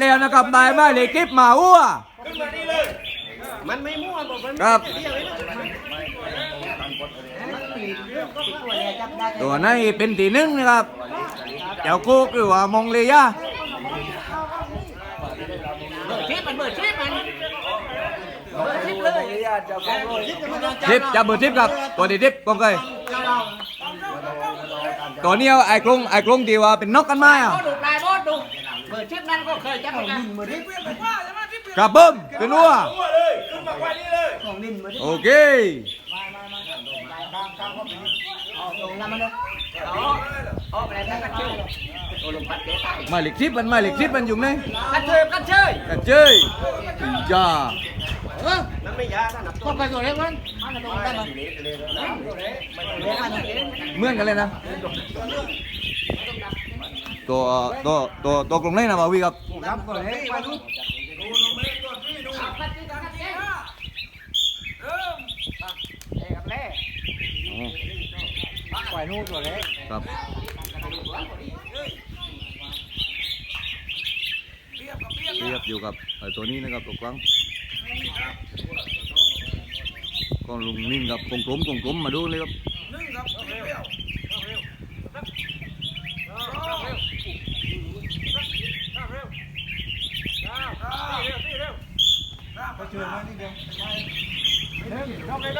แล้วนะครับได้ไหมเลยคลิปมาอ้วมันไม่มั่วบอกมันครับเรียกเลยนะตัวนี้เป็นตีหนึ่งนะครับเจ้าคุกหรือว่ามองเลยยะชิปมันเบิดชิปมันเบิดชิปเลยทิปจะเบอร์ทิปครับตัวนี้ทิปกองเคยตัวนี้ไอ้กรุงไอ้กรุงที่ว่าเป็นนกกันไหมอะ ปิดชุดนั้นก็เคยจับกันินมาที่กระเบิ้มเป็นรัววของนินมาดิโอเคมาต้นัวโอเจ๊มาเหล็กทิปมันมาเหล็กทิปมันอยู่ไหนกันเชยกันเชยกันเชยจ้าเออนั่นไม่ยานะก็ไปตัวเล็กมันเมือนกันเลยนะ ตัวตัวตัวตัวกลุ่มไหนนะบาวีครับครับก็เลยไปดูปล่อยนู่นตัวเล็กครับเรียบอยู่กับไอ้ตัวนี้นะครับตัวกวางก็ลุงนิ่งกับกลมกลมกลมกลมมาดูเลยครับ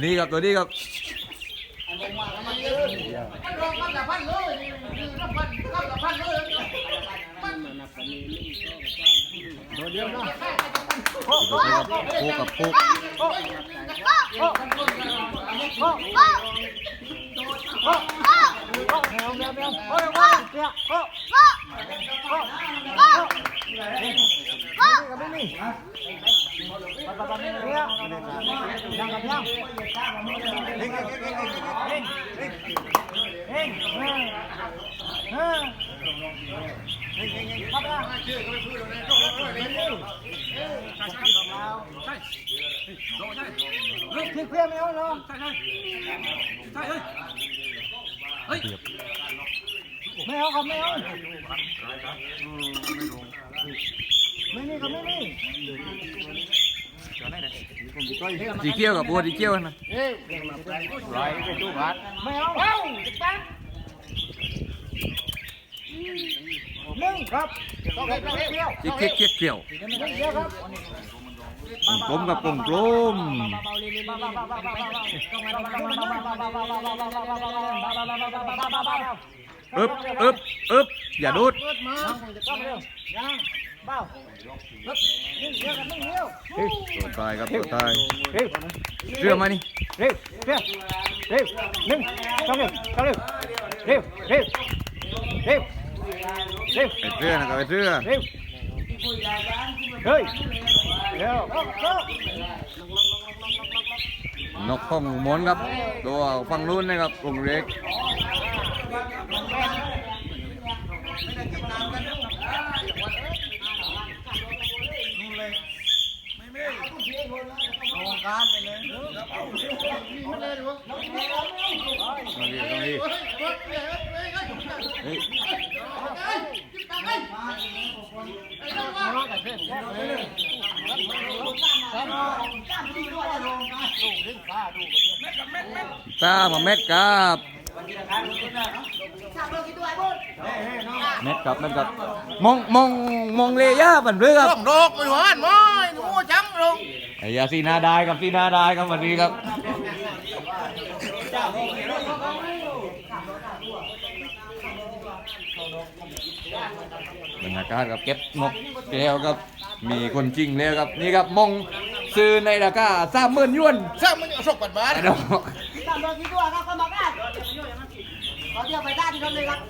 ตัวนี้ครับตัวนี้ครับโคกับโคโค ไม่เอาครับไม่เอาไม่นี่ครับไม่นี่ สีเกี้ยวกับบัวสีเกี้ยวนะร้อยไปบาทไม่เอาเอาจนึ่งครับดีเกี้ยวเกี้ยวเกี้ยวกลมกับกลมกลมอึบอึบอึบอย่าดูด ต้องเร็วยังเบ้าหนึ่งเดียวกับหนึ่งเดียวตัวตายครับตัวตายเชื่อไหมนี่เร็วเร็วเร็วหนึ่งต้องเร็วต้องเร็วเร็วเร็วเร็วเร็วไอ้เสื้อนะครับไอ้เสื้อเร็วเฮ้ยเร็วนกของหมอนครับ ตัวฝั่งนู้นนะครับกลุ่มเล็ก ตรงนี้ตรงนี้เฮ้ยตามาเม็ดครับเม็ดครับเม็ดครับมองมองมองเลยย่าบันเรือครับต้องดอกไม่หวานม่หนูจังลง เฮียาซีนาได้ครับซีนาได้ครับวันดีครับบรรยากาศครับเก็บงกแล้วครับมีคนจริงแล้วครับนี่ครับมงซื้อในราคาสามหมื่นยวนสามหมื่นยวสกปรดบาทสามหนกี่ตัวครับคนมาบ้านเดียวไปได้ดีครับเลยครับ